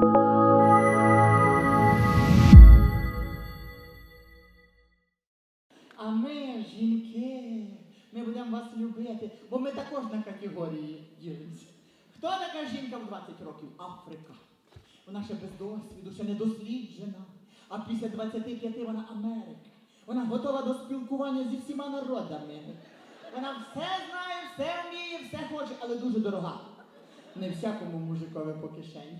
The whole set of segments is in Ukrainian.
А ми, жінки, ми будемо вас любити, бо ми також на категорії ділимося. Хто така жінка в 20 років? Африка. Вона ще без досвіду, ще не досліджена. А після 25 вона Америка. Вона готова до спілкування зі всіма народами. Вона все знає, все вміє, все хоче, але дуже дорога. Не всякому мужикові по кишені.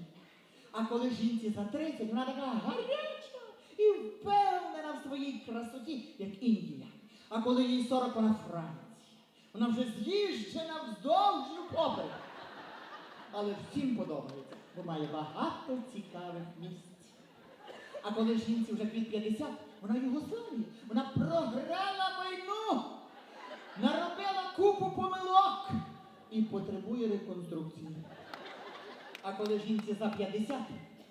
А коли жінці за 30, вона така гаряча і впевнена в своїй красоті, як Індія. А коли їй 40, вона Франція. Вона вже з'їжджена вздовж і поперек. Але всім подобається, бо має багато цікавих місць. А коли жінці вже під 50, вона Югославія. Вона програла війну, наробила купу помилок і потребує реконструкції. А коли жінці за 50,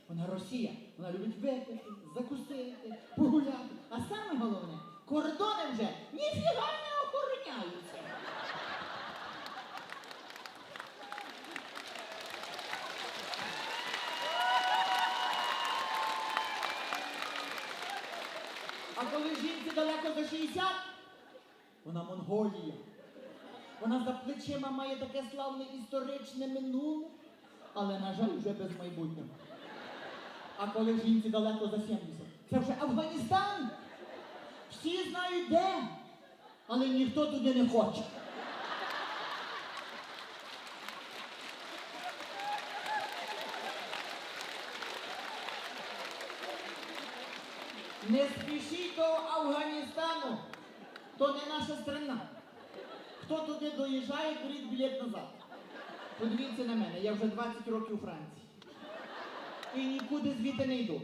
вона Росія. Вона любить випити, закусити, погуляти. А саме головне, кордони вже ніфіга не охороняються. А коли жінці далеко за 60, вона Монголія. Вона за плечима має таке славне історичне минуле, але, на жаль, вже без майбутнього. А коли жінці далеко за 70, це вже Афганістан. Всі знають де, але ніхто туди не хоче. Не спішіть до Афганістану, то не наша страна. Хто туди доїжджає, беріть білет назад. Подивіться на мене, я вже 20 років у Франції. І нікуди звідти не йду.